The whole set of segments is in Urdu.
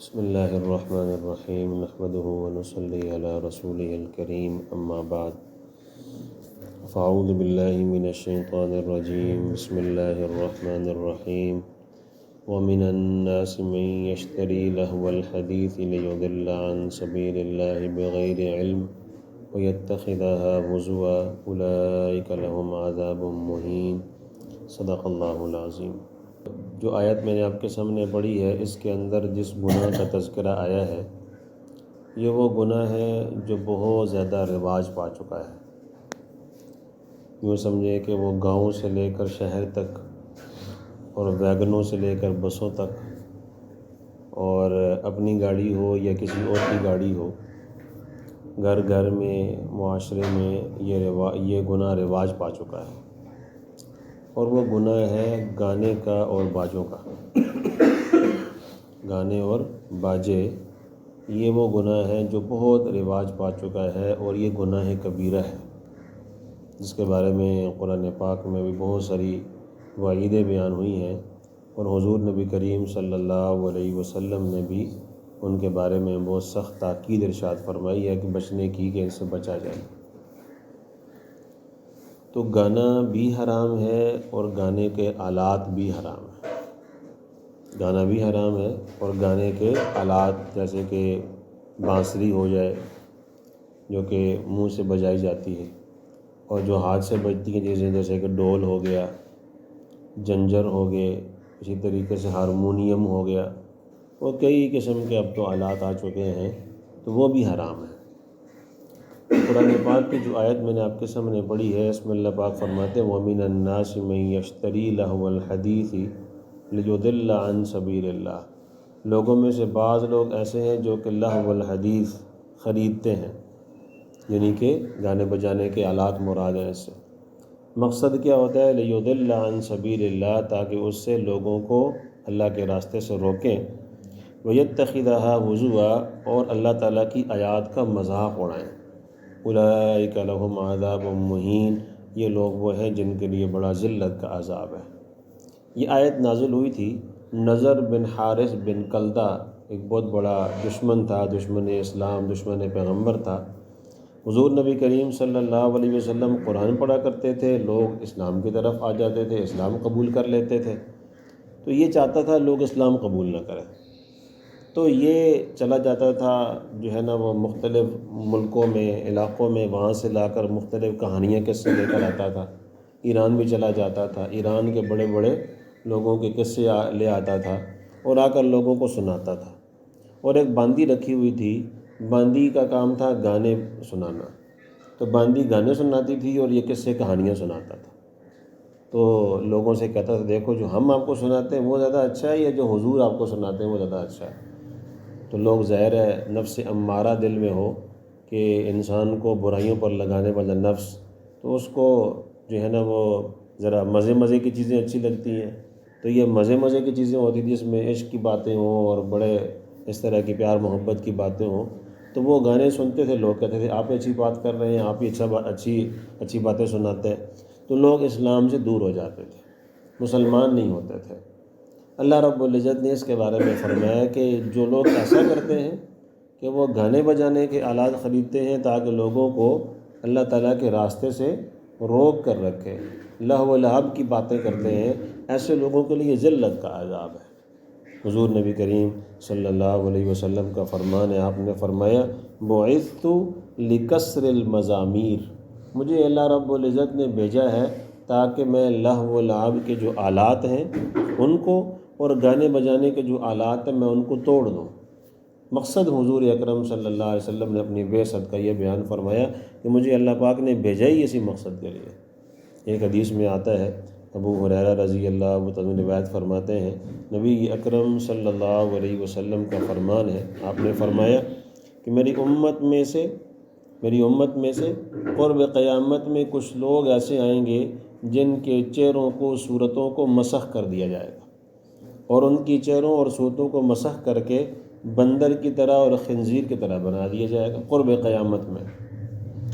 بسم اللہ الرحمن الرحیم نحمده ونصلي على رسوله الكريم. أما بعد فأعوذ باللہ من الشیطان الرجیم بسم اللہ الرحمن الرحیم ومن الناس من يشتري لهو الحديث ليضل عن سبيل الله بغير علم ويتخذها هزوا. أولئك لهم عذاب مهين. صدق اللہ العظیم جو آیت میں نے آپ کے سامنے پڑھی ہے، اس کے اندر جس گناہ کا تذکرہ آیا ہے، یہ وہ گناہ ہے جو بہت زیادہ رواج پا چکا ہے۔ یوں سمجھے کہ وہ گاؤں سے لے کر شہر تک اور ویگنوں سے لے کر بسوں تک، اور اپنی گاڑی ہو یا کسی اور کی گاڑی ہو، گھر گھر میں، معاشرے میں یہ روا، یہ گناہ رواج پا چکا ہے۔ اور وہ گناہ ہے گانے کا اور باجوں کا۔ گانے اور باجے، یہ وہ گناہ ہے جو بہت رواج پا چکا ہے اور یہ گناہ کبیرہ ہے جس کے بارے میں قرآن پاک میں بھی بہت ساری وعیدیں بیان ہوئی ہیں اور حضور نبی کریم صلی اللہ علیہ وسلم نے بھی ان کے بارے میں بہت سخت تاکید ارشاد فرمائی ہے کہ بچنے کی کہ ان سے بچا جائے۔ تو گانا بھی حرام ہے اور گانے کے آلات بھی حرام ہیں۔ گانا بھی حرام ہے اور گانے کے آلات جیسے کہ بانسری ہو جائے، جو کہ منہ سے بجائی جاتی ہے، اور جو ہاتھ سے بجتی ہیں چیزیں جیسے کہ ڈول ہو گیا، جنجر ہو گئے، اسی طریقے سے ہارمونیم ہو گیا، اور کئی قسم کے اب تو آلات آ چکے ہیں، تو وہ بھی حرام ہے قرآن پاک کی جو آیت میں نے آپ کے سامنے پڑھی ہے، اس میں اللہ پاک فرماتے ومن الناس من یشتری لہو الحدیث لیضل عن سبیل اللہ لوگوں میں سے بعض لوگ ایسے ہیں جو کہ لہو الحدیث خریدتے ہیں یعنی کہ گانے بجانے کے آلات مراد ہیں اس سے۔ مقصد کیا ہوتا ہے؟ لیضل عن سبیل اللہ تاکہ اس سے لوگوں کو اللہ کے راستے سے روکیں۔ ویتخذها وضوع اور اللہ تعالیٰ کی آیات کا مذاق اڑائیں۔ اولئک لہم عذاب مہین۔ یہ لوگ وہ ہیں جن کے لیے بڑا ذلت کا عذاب ہے۔ یہ آیت نازل ہوئی تھی۔ نظر بن حارث بن کلدہ ایک بہت بڑا دشمن تھا، دشمن اسلام، دشمن پیغمبر تھا۔ حضور نبی کریم صلی اللہ علیہ وسلم قرآن پڑھا کرتے تھے، لوگ اسلام کی طرف آ جاتے تھے، اسلام قبول کر لیتے تھے۔ تو یہ چاہتا تھا لوگ اسلام قبول نہ کریں۔ تو یہ چلا جاتا تھا جو ہے نا وہ مختلف ملکوں میں، علاقوں میں وہاں سے لا کر مختلف کہانیاں قصے لے کر آتا تھا۔ ایران بھی چلا جاتا تھا۔ ایران کے بڑے بڑے لوگوں کے قصے لے آتا تھا اور آ کر لوگوں کو سناتا تھا۔ اور ایک باندی رکھی ہوئی تھی۔ باندی کا کام تھا گانے سنانا۔ تو باندی گانے سناتی تھی اور یہ قصے کہانیاں سناتا تھا۔ تو لوگوں سے کہتا تھا، دیکھو جو ہم آپ کو سناتے ہیں وہ زیادہ اچھا ہے یا جو حضور آپ کو سناتے ہیں وہ زیادہ اچھا ہے؟ تو لوگ ظاہر ہے نفس امارہ دل میں ہو کہ انسان کو برائیوں پر لگانے والا نفس، تو اس کو جو ہے نا وہ ذرا مزے مزے کی چیزیں اچھی لگتی ہیں۔ تو یہ مزے مزے کی چیزیں ہوتی تھیں جس میں عشق کی باتیں ہوں اور بڑے اس طرح کی پیار محبت کی باتیں ہوں۔ تو وہ گانے سنتے تھے، لوگ کہتے تھے، آپ اچھی بات کر رہے ہیں، آپ ہی اچھا اچھی اچھی باتیں سناتے۔ ہیں تو لوگ اسلام سے دور ہو جاتے تھے، مسلمان نہیں ہوتے تھے۔ اللہ رب العزت نے اس کے بارے میں فرمایا کہ جو لوگ ایسا کرتے ہیں کہ وہ گانے بجانے کے آلات خریدتے ہیں تاکہ لوگوں کو اللہ تعالیٰ کے راستے سے روک کر رکھے۔ لہ و لہب کی باتیں کرتے ہیں، ایسے لوگوں کے لیے ذلت کا عذاب ہے۔ حضور نبی کریم صلی اللہ علیہ وسلم کا فرمان ہے، آپ نے فرمایا، بعثت لکسر المضامیر مجھے اللہ رب العزت نے بھیجا ہے تاکہ میں لہ و لعب کے جو آلات ہیں، ان کو اور گانے بجانے کے جو آلات ہیں، میں ان کو توڑ دوں۔ مقصد حضور اکرم صلی اللہ علیہ وسلم نے اپنی بے صد کا یہ بیان فرمایا کہ مجھے اللہ پاک نے بھیجا ہی اسی مقصد کے لیے۔ ایک حدیث میں آتا ہے، ابو حریرہ رضی اللہ تعالیٰ روایت فرماتے ہیں، نبی اکرم صلی اللہ علیہ وسلم کا فرمان ہے۔ آپ نے فرمایا کہ میری امت میں سے، میری امت میں سے قرب قیامت میں کچھ لوگ ایسے آئیں گے جن کے چہروں کو، صورتوں کو مسخ کر دیا جائے۔ گا اور ان کی چہروں اور صورتوں کو مسخ کر کے بندر کی طرح اور خنزیر کی طرح بنا دیا جائے گا قرب قیامت میں۔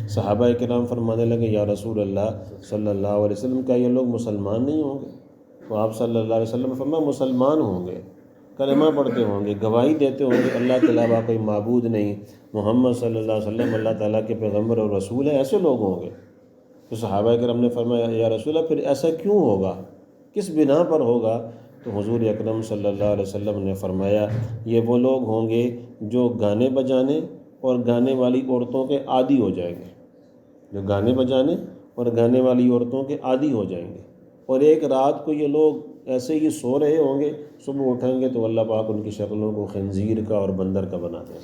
صحابہ کرام فرمانے لگے، یا رسول اللہ صلی اللہ علیہ وسلم، کیا یہ لوگ مسلمان نہیں ہوں گے؟ تو آپ صلی اللہ علیہ وسلم فرما مسلمان ہوں گے، کلمہ پڑھتے ہوں گے، گواہی دیتے ہوں گے، اللہ کے علاوہ کوئی معبود نہیں۔ محمد صلی اللہ علیہ وسلم اللہ تعالیٰ کے پیغمبر اور رسول ہیں، ایسے لوگ ہوں گے۔ تو صحابہ کرم نے فرمایا، یا رسول اللہ، پھر ایسا کیوں ہوگا؟ کس بنا پر ہوگا؟ تو حضور اکرم صلی اللہ علیہ وسلم نے فرمایا، یہ وہ لوگ ہوں گے جو گانے بجانے اور گانے والی عورتوں کے عادی ہو جائیں گے۔ جو گانے بجانے اور گانے والی عورتوں کے عادی ہو جائیں گے۔ اور ایک رات کو یہ لوگ ایسے ہی سو رہے ہوں گے، صبح اٹھیں گے تو اللہ پاک ان کی شکلوں کو خنزیر کا اور بندر کا بنا دیں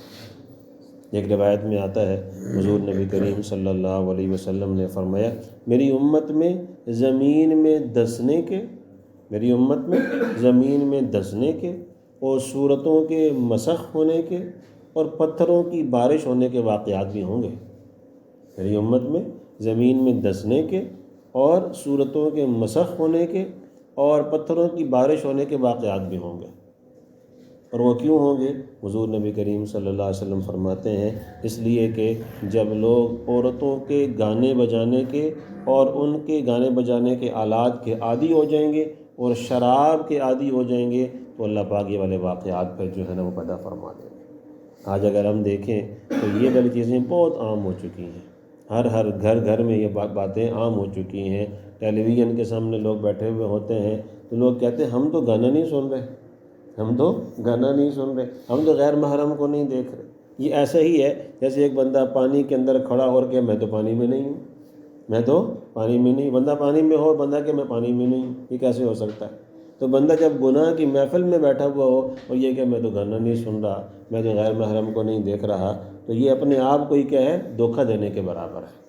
ایک روایت میں آتا ہے، حضور نبی کریم صلی اللہ علیہ وسلم نے فرمایا، میری امت میں زمین میں دسنے کے میری امت میں، زمین میں دسنے کے اور صورتوں کے مسخ ہونے کے اور پتھروں کی بارش ہونے کے واقعات بھی ہوں گے۔ میری امت میں زمین میں دسنے کے اور صورتوں کے مسخ ہونے کے اور پتھروں کی بارش ہونے کے واقعات بھی ہوں گے۔ اور وہ کیوں ہوں گے؟ حضور نبی کریم صلی اللہ علیہ وسلم فرماتے ہیں، اس لیے کہ جب لوگ عورتوں کے گانے بجانے کے اور ان کے گانے بجانے کے آلات کے عادی ہو جائیں گے اور شراب کے عادی ہو جائیں گے، تو اللہ پاکی والے واقعات پر جو ہے نا وہ پیدا فرما دیں گے آج اگر ہم دیکھیں تو یہ والی چیزیں بہت عام ہو چکی ہیں۔ ہر ہر گھر گھر میں یہ باتیں عام ہو چکی ہیں۔ ٹیلی ویژن کے سامنے لوگ بیٹھے ہوئے ہوتے ہیں تو لوگ کہتے ہیں، ہم تو گانا نہیں سن رہے۔ ہم تو گانا نہیں سن رہے، ہم تو غیر محرم کو نہیں دیکھ رہے۔ یہ ایسا ہی ہے جیسے ایک بندہ پانی کے اندر کھڑا ہو کے، میں تو پانی میں نہیں ہوں، میں تو پانی میں نہیں، بندہ پانی میں ہو، بندہ کہ میں پانی میں نہیں ہوں یہ کیسے ہو سکتا ہے؟ تو بندہ جب گناہ کی محفل میں بیٹھا ہوا ہو اور یہ کہ میں تو گانا نہیں سن رہا، میں تو غیر محرم کو نہیں دیکھ رہا، تو یہ اپنے آپ کو ہی کیا ہے، دھوکہ دینے کے برابر ہے۔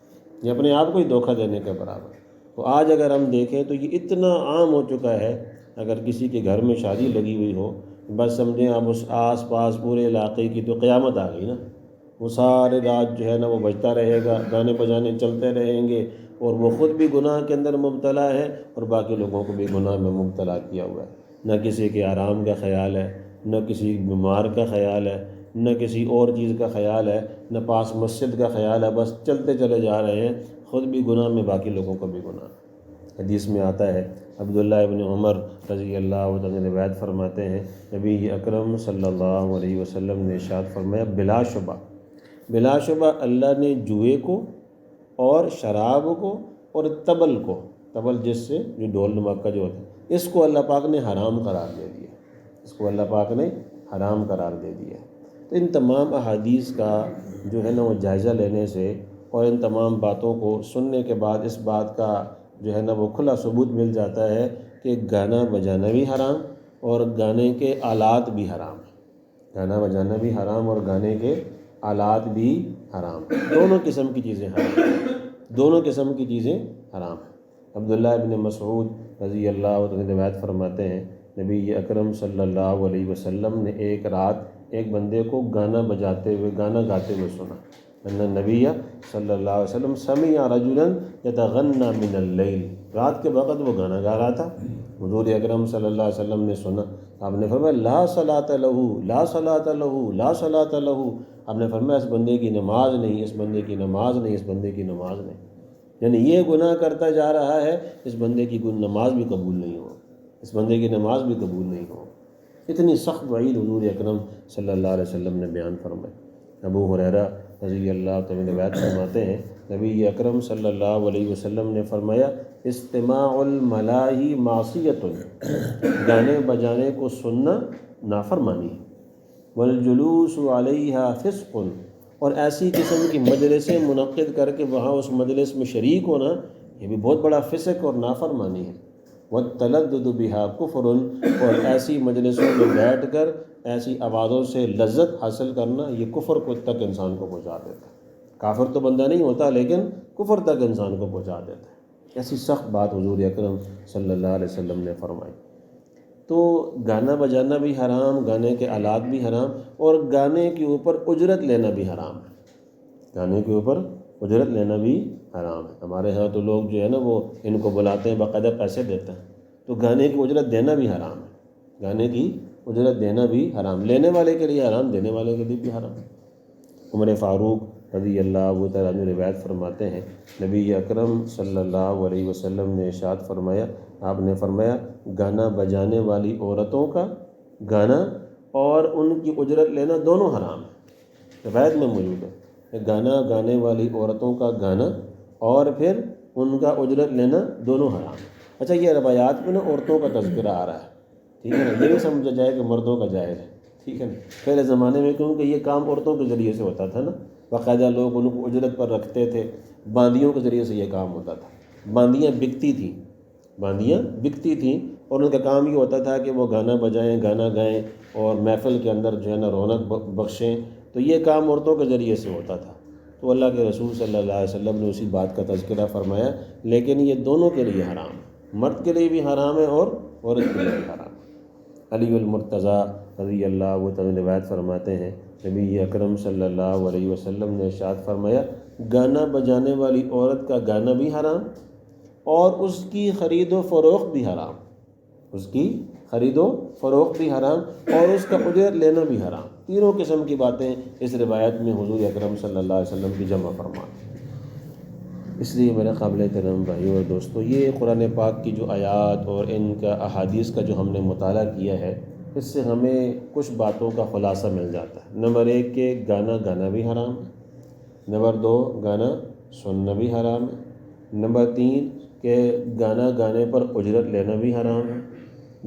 یہ اپنے آپ کو ہی دھوکہ دینے کے برابر ہے۔ تو آج اگر ہم دیکھیں تو یہ اتنا عام ہو چکا ہے اگر کسی کے گھر میں شادی لگی ہوئی ہو، بس سمجھیں اب اس آس پاس پورے علاقے کی تو قیامت آ گئی نا۔ وہ سارے رات جو ہے نا وہ بجتا رہے گا، گانے بجانے چلتے رہیں گے اور وہ خود بھی گناہ کے اندر مبتلا ہے اور باقی لوگوں کو بھی گناہ میں مبتلا کیا ہوا ہے۔ نہ کسی کے آرام کا خیال ہے، نہ کسی بیمار کا خیال ہے، نہ کسی اور چیز کا خیال ہے، نہ پاس مسجد کا خیال ہے، بس چلتے چلے جا رہے ہیں۔ خود بھی گناہ میں، باقی لوگوں کو بھی گناہ۔ حدیث میں آتا ہے، عبداللہ ابن عمر رضی اللہ تعالیٰ روایت فرماتے ہیں، نبی اکرم صلی اللہ علیہ وسلم نے اشاد فرمایا، بلا شبہ۔ بلا شبہ اللہ نے جوئے کو اور شراب کو اور تبل کو، تبل جس سے جو ڈول نمک کا جو ہوتا ہے، اس کو اللہ پاک نے حرام قرار دے دیا۔ اس کو اللہ پاک نے حرام قرار دے دیا۔ تو ان تمام احادیث کا جو ہے نا، وہ جائزہ لینے سے اور ان تمام باتوں کو سننے کے بعد اس بات کا جو ہے نا وہ کھلا ثبوت مل جاتا ہے کہ گانا بجانا بھی حرام اور گانے کے آلات بھی حرام ہیں۔ گانا بجانا بھی حرام اور گانے کے آلات بھی حرام دونوں قسم کی چیزیں حرام دونوں قسم کی چیزیں حرام ہیں۔ عبداللہ ابن مسعود رضی اللہ عنہ روایت فرماتے ہیں، نبی اکرم صلی اللہ علیہ وسلم نے ایک رات ایک بندے کو گانا بجاتے ہوئے، گانا گاتے ہوئے سنا۔ نبی صلی اللہ علیہ وسلم سمع رجلا یتغنى من اللیل۔ رات کے وقت وہ گانا گا رہا تھا۔ حضور اکرم صلی اللہ علیہ وسلم نے سنا۔ آپ نے فرمایا، لا صلاة لہو، لا صلاة لہو، لا صلاة لہو۔ آپ نے فرمایا، اس بندے کی نماز نہیں، اس بندے کی نماز نہیں، اس بندے کی نماز نہیں۔ یعنی یہ گناہ کرتا جا رہا ہے، اس بندے کی نماز بھی قبول نہیں ہو۔ اس بندے کی نماز بھی قبول نہیں ہو۔ اتنی سخت وعید حضور اکرم صلی اللہ علیہ وسلم نے بیان فرمائی۔ ابو حریرہ رضی اللہ تعالیٰ روایت فرماتے ہیں، نبی اکرم صلی اللہ علیہ وسلم نے فرمایا، استماع الملاحی معصیت گانے بجانے کو سننا نافرمانی، والجلوس علیہ فسق، اور ایسی قسم کی مجلسیں منعقد کر کے وہاں اس مجلس میں شریک ہونا، یہ بھی بہت بڑا فسق اور نافرمانی ہے۔ وہ تلد بہا کفر، اور ایسی مجلسوں میں بیٹھ کر ایسی آوازوں سے لذت حاصل کرنا یہ کفر کو تک انسان کو پہنچا دیتا ہے۔ کافر تو بندہ نہیں ہوتا لیکن کفر تک انسان کو پہنچا دیتا ہے۔ ایسی سخت بات حضور اکرم صلی اللہ علیہ وسلم نے فرمائی۔ تو گانا بجانا بھی حرام، گانے کے آلات بھی حرام اور گانے کے اوپر اجرت لینا بھی حرام۔ ہے گانے کے اوپر اجرت لینا بھی حرام ہے۔ ہمارے ہاں تو لوگ جو ہے نا وہ ان کو بلاتے ہیں باقاعدہ پیسے دیتے ہیں۔ تو گانے کی اجرت دینا بھی حرام ہے۔ گانے کی اجرت دینا بھی حرام۔ لینے والے کے لیے حرام، دینے والے کے لیے بھی حرام۔ عمر فاروق رضی اللہ تعالیٰ روایت فرماتے ہیں، نبی اکرم صلی اللہ علیہ وسلم نے اشاد فرمایا، آپ نے فرمایا، گانا بجانے والی عورتوں کا گانا اور ان کی اجرت لینا دونوں حرام ہے روایت میں موجود ہے گانا گانے والی عورتوں کا گانا اور پھر ان کا اجرت لینا دونوں حرام اچھا یہ روایات میں نا عورتوں کا تذکرہ آ رہا ہے۔ ٹھیک ہے نا؟ یہ سمجھا جائے کہ مردوں کا جائز ہے۔ ٹھیک ہے نا؟ پہلے زمانے میں کیونکہ یہ کام عورتوں کے ذریعے سے ہوتا تھا نا؟ باقاعدہ لوگ ان کو اجرت پر رکھتے تھے۔ باندیوں کے ذریعے سے یہ کام ہوتا تھا۔ باندیاں بکتی تھیں۔ باندیاں بکتی تھیں اور ان کا کام یہ ہوتا تھا کہ وہ گانا بجائیں، گانا گائیں اور محفل کے اندر جو ہے نا رونق بخشیں۔ تو یہ کام عورتوں کے ذریعے سے ہوتا تھا۔ تو اللہ کے رسول صلی اللہ علیہ وسلم نے اسی بات کا تذکرہ فرمایا۔ لیکن یہ دونوں کے لیے حرام۔ مرد کے لیے بھی حرام ہے اور عورت کے لیے بھی حرام۔ علی المرتضیٰ رضی اللہ وہ تعالیٰ روایت فرماتے ہیں۔ نبی اکرم صلی اللہ علیہ وسلم نے ارشاد فرمایا، گانا بجانے والی عورت کا گانا بھی حرام اور اس کی خرید و فروخت بھی حرام۔ اس کی خرید و فروخت بھی حرام اور اس کا اجرت لینا بھی حرام۔ تینوں قسم کی باتیں اس روایت میں حضور اکرم صلی اللہ علیہ وسلم کی جمع فرما اس لیے میرے قابل کرم بھائی اور دوستو، یہ قرآن پاک کی جو آیات اور ان کا احادیث کا جو ہم نے مطالعہ کیا ہے، اس سے ہمیں کچھ باتوں کا خلاصہ مل جاتا ہے۔ نمبر ایک کہ گانا گانا بھی حرام ہے۔ نمبر دو، گانا سننا بھی حرام ہے۔ نمبر تین، کہ گانا گانے پر اجرت لینا بھی حرام ہے۔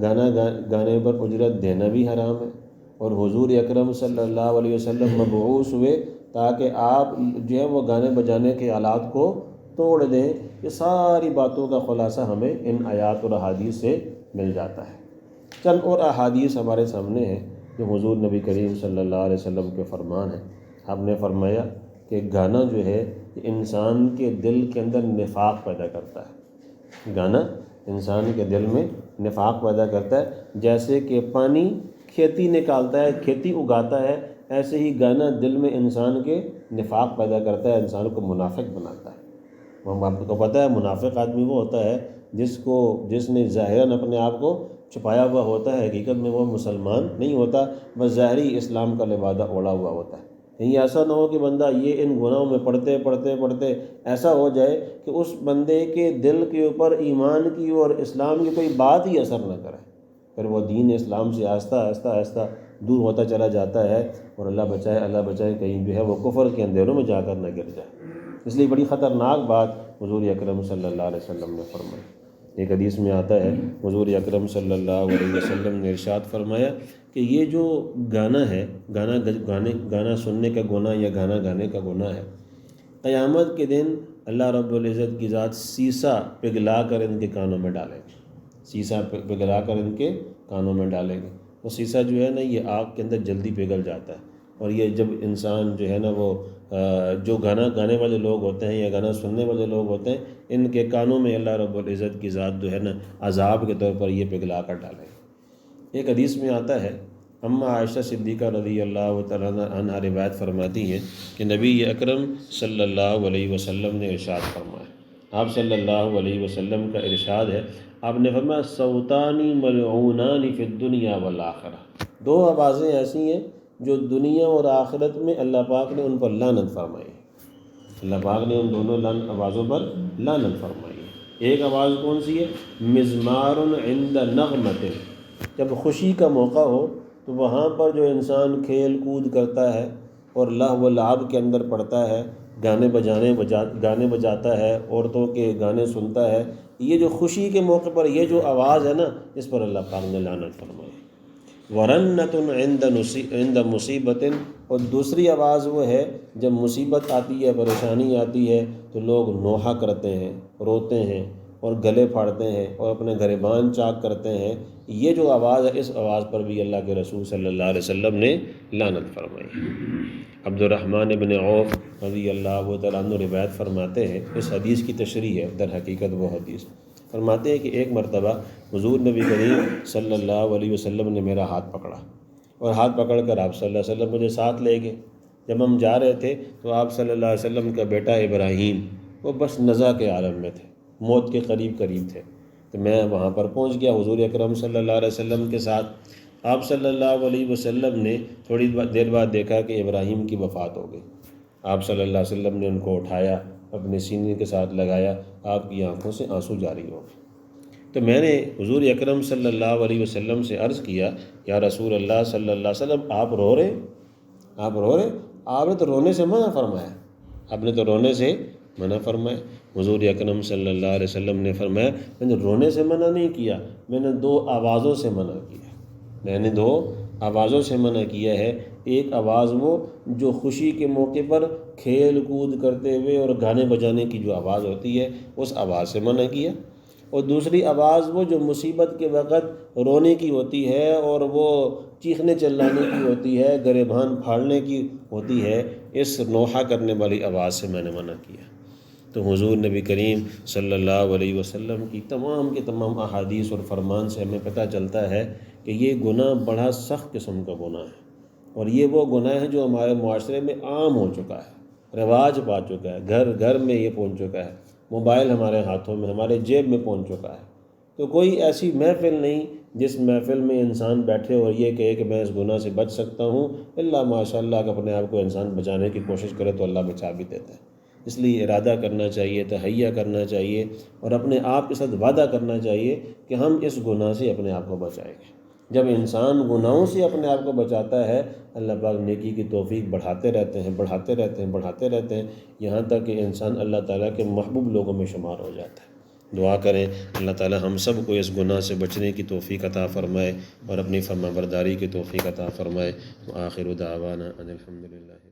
گانا گانے پر اجرت دینا بھی حرام ہے۔ اور حضور اکرم صلی اللہ علیہ وسلم مبعوث ہوئے تاکہ آپ جو ہے وہ گانے بجانے کے آلات کو توڑ دیں، یہ ساری باتوں کا خلاصہ ہمیں ان آیات اور احادیث سے مل جاتا ہے۔ چند اور احادیث ہمارے سامنے ہیں جو حضور نبی کریم صلی اللہ علیہ وسلم کے فرمان ہیں۔ آپ نے فرمایا کہ گانا جو ہے انسان کے دل کے اندر نفاق پیدا کرتا ہے۔ گانا انسان کے دل میں نفاق پیدا کرتا ہے، جیسے کہ پانی کھیتی نکالتا ہے، کھیتی اگاتا ہے، ایسے ہی گانا دل میں انسان کے نفاق پیدا کرتا ہے، انسان کو منافق بناتا ہے۔ آپ کو پتہ ہے، منافق آدمی وہ ہوتا ہے جس کو، جس نے ظاہراً اپنے آپ کو چھپایا ہوا ہوتا ہے، حقیقت میں وہ مسلمان نہیں ہوتا، بس ظاہری اسلام کا لبادہ اوڑا ہوا ہوتا ہے۔ کہیں ایسا نہ ہو کہ بندہ یہ ان گناہوں میں پڑھتے پڑھتے پڑھتے ایسا ہو جائے کہ اس بندے کے دل کے اوپر ایمان کی اور اسلام کی کوئی بات ہی اثر نہ کرے۔ پھر وہ دین اسلام سے آہستہ آہستہ آہستہ دور ہوتا چلا جاتا ہے اور اللہ بچائے اللہ بچائے، کہیں جو ہے وہ کفر کے اندھیروں میں جا کر نہ گر جائے۔ اس لیے بڑی خطرناک بات حضور اکرم صلی اللہ علیہ وسلم نے فرمائی۔ ایک حدیث میں آتا ہے، حضور اکرم صلی اللہ علیہ وسلم نے ارشاد فرمایا کہ یہ جو گانا ہے، گانا گانے گانا سننے کا گناہ یا گانا گانے کا گناہ ہے، قیامت کے دن اللہ رب العزت کی ذات سیسا پگھلا کر ان کے کانوں میں ڈالیں گے سیسا پگھلا کر ان کے کانوں میں ڈالیں گے وہ سیسا جو ہے نا، یہ آگ کے اندر جلدی پگھل جاتا ہے اور یہ جب انسان جو ہے نا وہ جو گانا گانے والے لوگ ہوتے ہیں یا گانا سننے والے لوگ ہوتے ہیں، ان کے کانوں میں اللہ رب العزت کی ذات جو ہے نا، عذاب کے طور پر یہ پگھلا کر ڈالیں ایک حدیث میں آتا ہے اماں عائشہ صدیقہ رضی اللہ تعالیٰ عنہ روایت فرماتی ہیں کہ نبی اکرم صلی اللہ علیہ وسلم نے ارشاد فرمایا۔ آپ صلی اللہ علیہ وسلم کا ارشاد ہے، آپ نے فرمایا، سوتانی ملعونانی فی الدنیا والآخرہ۔ دو آوازیں ایسی ہیں جو دنیا اور آخرت میں اللہ پاک نے ان پر لانت فرمائی اللہ پاک نے ان دونوں لان آوازوں پر لانت فرمائی ایک آواز کون سی ہے؟ مزمار عند نغمت۔ جب خوشی کا موقع ہو تو وہاں پر جو انسان کھیل کود کرتا ہے اور لاہ و لعب کے اندر پڑتا ہے، گانے بجانے بجا، گانے بجاتا ہے، عورتوں کے گانے سنتا ہے، یہ جو خوشی کے موقع پر یہ جو آواز ہے نا، اس پر اللہ پاک نے لانت فرمائی ورنت عند عند مصیبت اور دوسری آواز وہ ہے، جب مصیبت آتی ہے، پریشانی آتی ہے، تو لوگ نوحہ کرتے ہیں، روتے ہیں، اور گلے پھاڑتے ہیں، اور اپنے گریبان چاک کرتے ہیں۔ یہ جو آواز ہے، اس آواز پر بھی اللہ کے رسول صلی اللہ علیہ وسلم نے لانت فرمائی۔ عبد الرحمن ابن عوف رضی اللہ تعالیٰ عنہ روایت فرماتے ہیں، اس حدیث کی تشریح ہے، در حقیقت وہ حدیث۔ فرماتے ہیں کہ ایک مرتبہ حضور نبی کریم صلی اللہ علیہ وسلم نے میرا ہاتھ پکڑا اور ہاتھ پکڑ کر آپ صلی اللہ علیہ وسلم مجھے ساتھ لے گئے۔ جب ہم جا رہے تھے تو آپ صلی اللہ علیہ وسلم کا بیٹا ابراہیم، وہ بس نزا کے عالم میں تھے، موت کے قریب قریب تھے۔ تو میں وہاں پر پہنچ گیا حضور اکرم صلی اللہ علیہ وسلم کے ساتھ۔ آپ صلی اللہ علیہ وسلم نے تھوڑی دیر بعد دیکھا کہ ابراہیم کی وفات ہو گئی۔ آپ صلی اللہ علیہ وسلم نے ان کو اٹھایا۔ اپنے سینے کے ساتھ لگایا، آپ کی آنکھوں سے آنسو جاری ہو تو میں نے حضور اکرم صلی اللہ علیہ وسلم سے عرض کیا، یا رسول اللہ صلی اللہ علیہ وسلم، آپ رو رہے؟ آپ رو رہے؟ آپ نے تو رونے سے منع فرمایا۔ آپ نے تو رونے سے منع فرمایا۔ حضور اکرم صلی اللہ علیہ وسلم نے فرمایا، میں نے رونے سے منع نہیں کیا، میں نے دو آوازوں سے منع کیا۔ میں نے دو آوازوں سے منع کیا ہے۔ ایک آواز وہ جو خوشی کے موقع پر کھیل کود کرتے ہوئے اور گانے بجانے کی جو آواز ہوتی ہے، اس آواز سے منع کیا۔ اور دوسری آواز وہ جو مصیبت کے وقت رونے کی ہوتی ہے اور وہ چیخنے چلانے کی ہوتی ہے گریبان پھاڑنے کی ہوتی ہے، اس نوحہ کرنے والی آواز سے میں نے منع کیا۔ تو حضور نبی کریم صلی اللہ علیہ وسلم کی تمام کے تمام احادیث اور فرمان سے ہمیں پتہ چلتا ہے کہ یہ گناہ بڑا سخت قسم کا گناہ ہے۔ اور یہ وہ گناہ ہے جو ہمارے معاشرے میں عام ہو چکا ہے، رواج پا چکا ہے، گھر گھر میں یہ پہنچ چکا ہے، موبائل ہمارے ہاتھوں میں، ہمارے جیب میں پہنچ چکا ہے۔ تو کوئی ایسی محفل نہیں جس محفل میں انسان بیٹھے اور یہ کہے کہ میں اس گناہ سے بچ سکتا ہوں۔ اللہ ماشاء اللہ کہ اپنے آپ کو انسان بچانے کی کوشش کرے تو اللہ بچا بھی دیتا ہے۔ اس لیے ارادہ کرنا چاہیے، تہیا کرنا چاہیے اور اپنے آپ کے ساتھ وعدہ کرنا چاہیے کہ ہم اس گناہ سے اپنے آپ کو بچائیں گے۔ جب انسان گناہوں سے اپنے آپ کو بچاتا ہے، اللہ پاک نیکی کی توفیق بڑھاتے رہتے ہیں، بڑھاتے رہتے ہیں، بڑھاتے رہتے ہیں، یہاں تک کہ انسان اللہ تعالیٰ کے محبوب لوگوں میں شمار ہو جاتا ہے۔ دعا کریں، اللہ تعالیٰ ہم سب کو اس گناہ سے بچنے کی توفیق عطا فرمائے اور اپنی فرما برداری کی توفیق عطا فرمائے۔ آخر دعوانا ان الحمد للہ